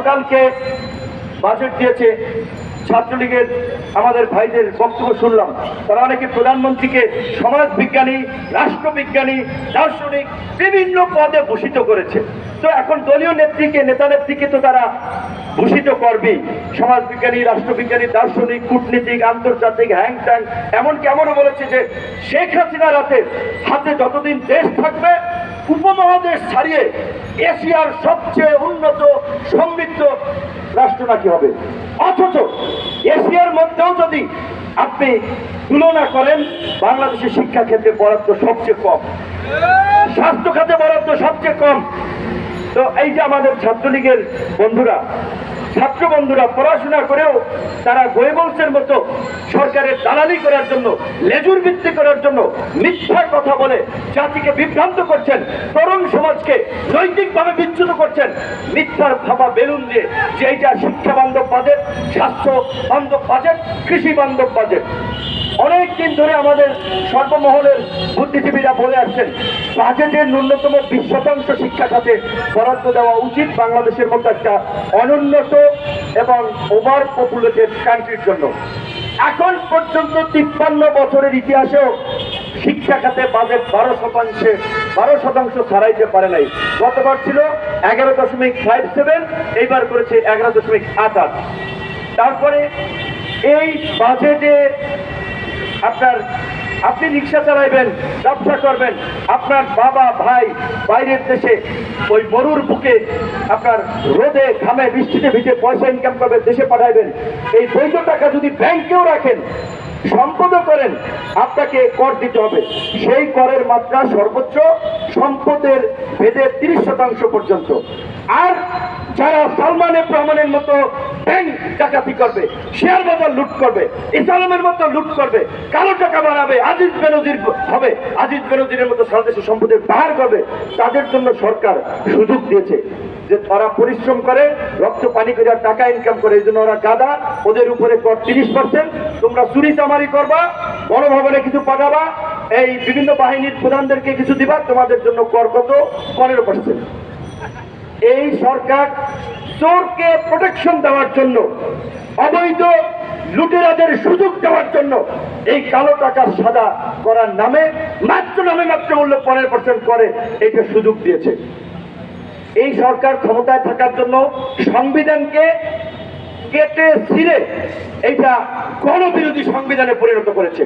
গতকালকে বাজেট দিয়েছে। ছাত্রলীগের আমাদের ভাইদের বক্তব্য শুনলাম। তারা অনেকে প্রধানমন্ত্রীকে সমাজ বিজ্ঞানী রাষ্ট্রবিজ্ঞানী, দার্শনিক বিভিন্ন পদে ভূষিত করেছে। তো এখন দলীয় নেত্রীকে, নেতা নেত্রীকে তো তারা ভূষিত করবেই। সমাজবিজ্ঞানী, রাষ্ট্রবিজ্ঞানী, দার্শনিক, কূটনীতিক, আন্তর্জাতিক, হ্যাং ট্যাং এমন কেমনও বলেছে যে শেখ হাসিনার হাতে হাতে যতদিন দেশ থাকবে, উপমহাদেশ ছাড়িয়ে এশিয়ার সবচেয়ে উন্নত সমৃদ্ধ রাষ্ট্র নাকি হবে? অথচ এশিয়ার মধ্যেও যদি আপনি তুলনা করেন, বাংলাদেশের শিক্ষা ক্ষেত্রে বরাদ্দ সবচেয়ে কম। স্বাস্থ্য খাতে বরাদ্দ সবচেয়ে কম। তো এই যে আমাদের ছাত্রলীগের বন্ধুরা ছাত্র বন্ধুরা পড়াশোনা করেও তারা গোয়েবংশের মতো সরকারের দালালি করার জন্য, লেজুর ভিত্তি করার জন্য মিথ্যার কথা বলে জাতিকে বিভ্রান্ত করছেন, তরুণ সমাজকে নৈতিকভাবে বিচ্যুত করছেন। মিথ্যার ভাবা বেলুন দিয়ে যে এইটা শিক্ষা বান্ধব বাজেট, স্বাস্থ্য বান্ধব বাজেট, কৃষি বান্ধব বাজেট। অনেক দিন ধরে আমাদের সর্বমহলের বুদ্ধিজীবীরা বলে আসছেন, বাজেটের ন্যূনতম বিশ শতাংশ শিক্ষা খাতে বরাদ্দ দেওয়া উচিত বাংলাদেশের মতো একটা অনুন্নত এবং ওভার পপুলেটেড কান্ট্রির জন্য। এখন পর্যন্ত তিপ্পান্ন বছরের ইতিহাসেও শিক্ষা খাতে বাজেট বারো শতাংশে, বারো শতাংশ ছাড়াইতে পারে নাই। গতবার ছিল এগারো দশমিক ফাইভ সেভেন এইবার করেছে এগারো দশমিক আট আট। তারপরে এই বাজেটে আপনার, আপনি রিক্সা চালাইবেন, ব্যবসা করবেন, আপনার বাবা, ভাই বাইরের দেশে ওই মরুর বুকে আপনার রোদে ঘামে বৃষ্টিতে ভিজে পয়সা ইনকাম করবে, দেশে পাঠাইবেন। এই বৈধ টাকা যদি ব্যাংকেও রাখেন, সম্পদও করেন, আপনাকে কর দিতে হবে। সেই করের মাত্রা সর্বোচ্চ সম্পদের ভেদে তিরিশ শতাংশ পর্যন্ত। আর যারা সালমান এফ রহমানের মতো ডাকাতি করবে শেয়ার বাজার লুট করবে, ইসলামের মতো লুট করবে, কালো টাকা বাড়াবে, আজিজ বেনজির হবে, আজিজ বেনজিরের মতো সারা দেশের সম্পদের বাহার করবে। তাদের জন্য সরকার সুযোগ দিয়েছে যে তারা পরিশ্রম করে, রক্ত, পানি করে টাকা ইনকাম করে। এই জন্য ওরা গাদা, ওদের উপরে কর তিরিশ পার্সেন্ট তোমরা চুরি চামারি করবা, বড় ভবনে কিছু পাঠাবা, এই বিভিন্ন বাহিনীর প্রধানদেরকে কিছু দিবা, তোমাদের জন্য কর কত? পনেরো পার্সেন্ট এই সরকার চোরকে প্রোটেকশন দেওয়ার জন্য, অবৈধ লুটেরাদের সুযোগ দেওয়ার জন্য এই কালো টাকা সাদা করার নামে, মাত্র নামে মাত্র মূল্য পনেরো পার্সেন্ট করে এইটা সুযোগ দিয়েছে। এই সরকার ক্ষমতায় থাকার জন্য সংবিধানকে কেটে ছিঁড়ে এইটা গণবিরোধী সংবিধানে পরিণত করেছে।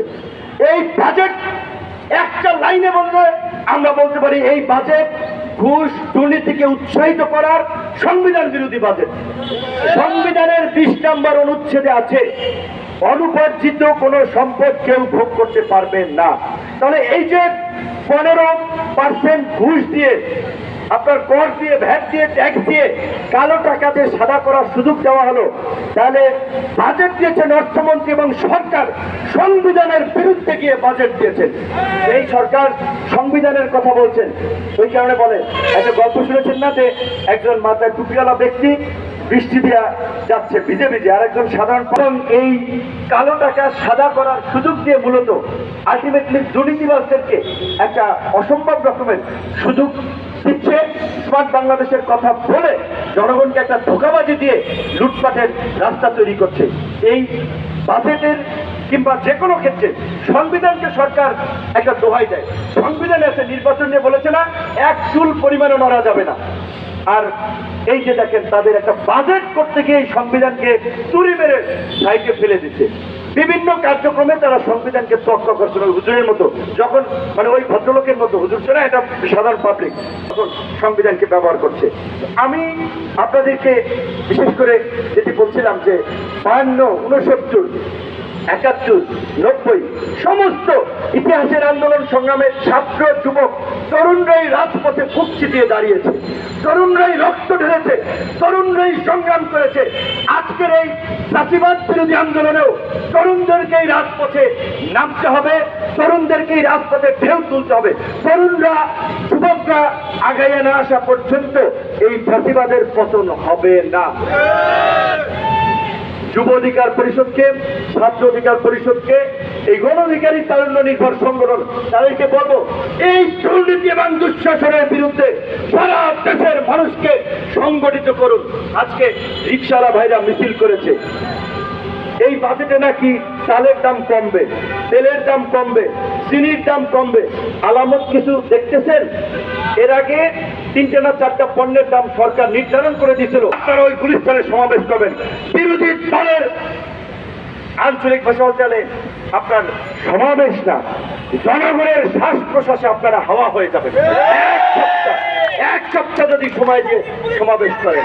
এই বাজেট একটা লাইনে বললে আমরা বলতে পারি এই বাজেট ঘুষ দুর্নীতিকে উৎসাহিত করার সংবিধান বিরোধী বাজেট। সংবিধানের বিশ নম্বর অনুচ্ছেদে আছে, অনুপার্জিত কোনো সম্পদ কেউ ভোগ করতে পারবেন না। তাহলে এই যে পনেরো পার্সেন্ট ঘুষ দিয়ে আপনার কর দিয়ে, ভ্যাট দিয়ে, ট্যাক্স দিয়ে কালো টাকাতে সাদা করার সুযোগ দেওয়া হলো। তাহলে বাজেট দিয়েছেন অর্থমন্ত্রী এবং সরকার সংবিধানের বিরুদ্ধে গিয়ে বাজেট দিয়েছেন। এই সরকার সংবিধানের কথা বলছেন। ওই কারণে বলে, একটা গল্প শুনেছেন না যে একজন মাথায় টুপিওয়ালা ব্যক্তি বৃষ্টি দিয়া যাচ্ছে, ভিজে ভিজে আর একজন সাধারণ এবং এই কালো টাকা সাদা করার সুযোগ দিয়ে মূলত আলটিমেটলি দুর্নীতিবাসদেরকে একটা অসম্ভব রকমের সুযোগ দিচ্ছে স্মার্ট বাংলাদেশের কথা বলে জনগণকে একটা ধোকাবাজি দিয়ে লুটপাটের রাস্তা তৈরি করছে। এই বাজেটের কিংবা যে কোনো ক্ষেত্রে সংবিধানকে সরকার একটা দোহাই দেয়। সংবিধানে আছে, নির্বাচন নিয়ে বলেছে না, এক চুল পরিমাণে নড়া যাবে না। আর এই যে দেখেন, তাদের একটা বাজেট করতে গিয়ে সংবিধানকে তুড়ি মেরে সাইডে ফেলে দিচ্ছে। বিভিন্ন কার্যক্রমে তারা সংবিধানকে তর্ক করছে, ওই হুজুরের মতো। যখন মানে ওই ভদ্রলোকের মতো, হুজুর ছিল এটা সাধারণ পাবলিক তখন সংবিধানকে ব্যবহার করছে। আমি আপনাদেরকে বিশেষ করে যেটি বলছিলাম যে বায়ান্ন, উনসত্তর একাত্তর, নব্বই, সমস্ত ইতিহাসের আন্দোলন সংগ্রামের ছাত্র যুবক তরুণরাই রাজপথে ফুকছি দিয়ে দাঁড়িয়েছে। তরুণরাই রক্ত ঢেলেছে, তরুণরাই সংগ্রাম করেছে। আজকের এই চাষিবাদ বিরোধী আন্দোলনেও তরুণদেরকেই রাজপথে নামতে হবে, তরুণদেরকেই রাজপথে ঢেউ তুলতে হবে। তরুণরা, যুবকরা আগাইয়ে না আসা পর্যন্ত এই ফাঁসিবাদের পতন হবে না। যুব অধিকার পরিষদকে, ছাত্র অধিকার পরিষদকে, এই গণ অধিকারী তারুণ্য নির্ভর সংগঠন তাদেরকে বলব, এই দুর্নীতি এবং দুঃশাসনের বিরুদ্ধে সারা দেশের মানুষকে সংগঠিত করুন। আজকে রিক্সাওয়ালা ভাইরা মিছিল করেছে। এই বাজেটে নাকি চালের দাম কমবে, তেলের দাম কমবে, চিনির দাম কমবে। আলামত কিছু দেখতেছেন? এর আগে তিনটে না চারটা পণ্যের দাম সরকার নির্ধারণ করে দিয়েছিল। আপনারা ওই গুলিস্তানে সমাবেশ করবেন। বিরোধী দলের আঞ্চলিক ভাষা চলে আপনার সমাবেশ না, জনগণের শ্বাস প্রশ্বাসে আপনারা হাওয়া হয়ে যাবেন। এক সপ্তাহ যদি সময় দিয়ে সমাবেশ করেন।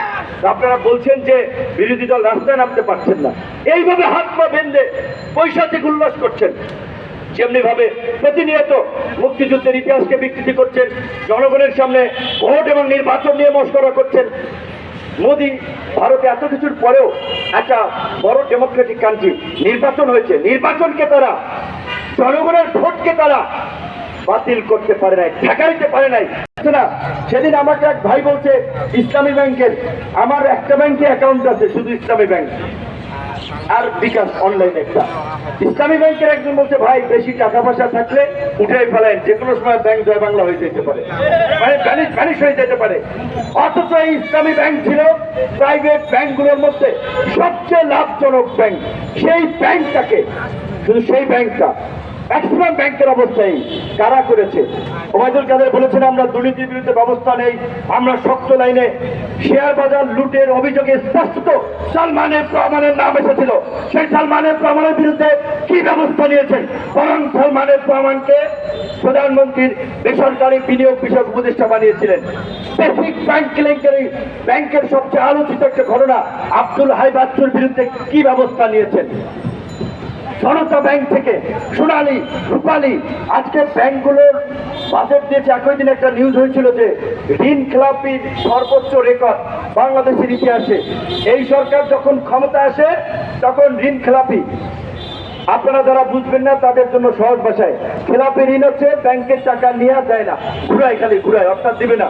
আপনারা বলছেন যে বিরোধী দল রাস্তায় নামতে পারছেন না। এইভাবে হাত পা বেঁধে পয়সা থেকে উল্লাস করছেন। যেমনি ভাবে প্রতিনিয়ত মুক্তিযুদ্ধের ইতিহাসকে বিকৃতি করছেন, জনগণের সামনে ভোট এবং নির্বাচন নিয়ে মস্করা করছেন। মোদি ভারতে এত কিছুর পরেও একটা বড় ডেমোক্রেটিক কান্ট্রি নির্বাচন হয়েছে। নির্বাচনকে তারা, জনগণের ভোটকে তারা বাতিল করতে পারে নাই, ঠেকাইতে পারে নাই। সেদিন আমাকে এক ভাই বলছে, ইসলামী ব্যাংকের, আমার একটা ব্যাংকে অ্যাকাউন্ট আছে, শুধু ইসলামী ব্যাংক। আর বিকাশ অনলাইন একটা ইসলামী ব্যাংকের একজন বলছে, ভাই, বেশি টাকা পয়সা থাকলে উঠে ফেলেন। যে কোনো সময় ব্যাংক জয় বাংলা হয়ে যেতে পারে। মানে ভ্যানিশ ভ্যানিশ হয়ে যেতে পারে। অথচ এই ইসলামী ব্যাংক ছিল প্রাইভেট ব্যাংকগুলোর মধ্যে সবচেয়ে লাভজনক ব্যাংক। সেই ব্যাংকটাকে, শুধু সেই ব্যাংকটা ম্যাক্সিমাম ব্যাংকের অবস্থায় কারা করেছে? ওবায়দুল কাদের বলেছেন, আমরা দুর্নীতির বিরুদ্ধে ব্যবস্থা নেই, আমরা শক্ত লাইনে শেয়ার বাজার লুটের অভিযোগে স্পষ্ট সালমানের প্রমাণের নাম এসেছিল। সেই সালমানের প্রমাণের বিরুদ্ধে কি ব্যবস্থা নিয়েছেন? বরং সালমানের প্রমাণকে প্রধানমন্ত্রীর বেসরকারি বিনিয়োগ বিষয়ক উপদেষ্টা বানিয়েছিলেন। বেসিক ব্যাংক কেলেঙ্কারি ব্যাংকের সবচেয়ে আলোচিত একটা ঘটনা, আব্দুল হাই বাচ্চুর বিরুদ্ধে কি ব্যবস্থা নিয়েছেন? জনতা ব্যাংক থেকে সোনালি, রূপালী, আজকে ব্যাংকগুলোর বাজেট দিয়েছে, একই দিন একটা নিউজ হয়েছিল যে ঋণ খেলাপির সর্বোচ্চ রেকর্ড বাংলাদেশের ইতিহাসে। এই সরকার যখন ক্ষমতা আসে, তখন ঋণ খেলাপি। আপনারা যারা বুঝবেন না, তাদের জন্য সহজ ভাষায়, খেলাপি ঋণ হচ্ছে ব্যাংকের টাকা নিয়ে দেয় না, ঘুরায় খালি, ঘুরায়, অর্থাৎ দিবে না।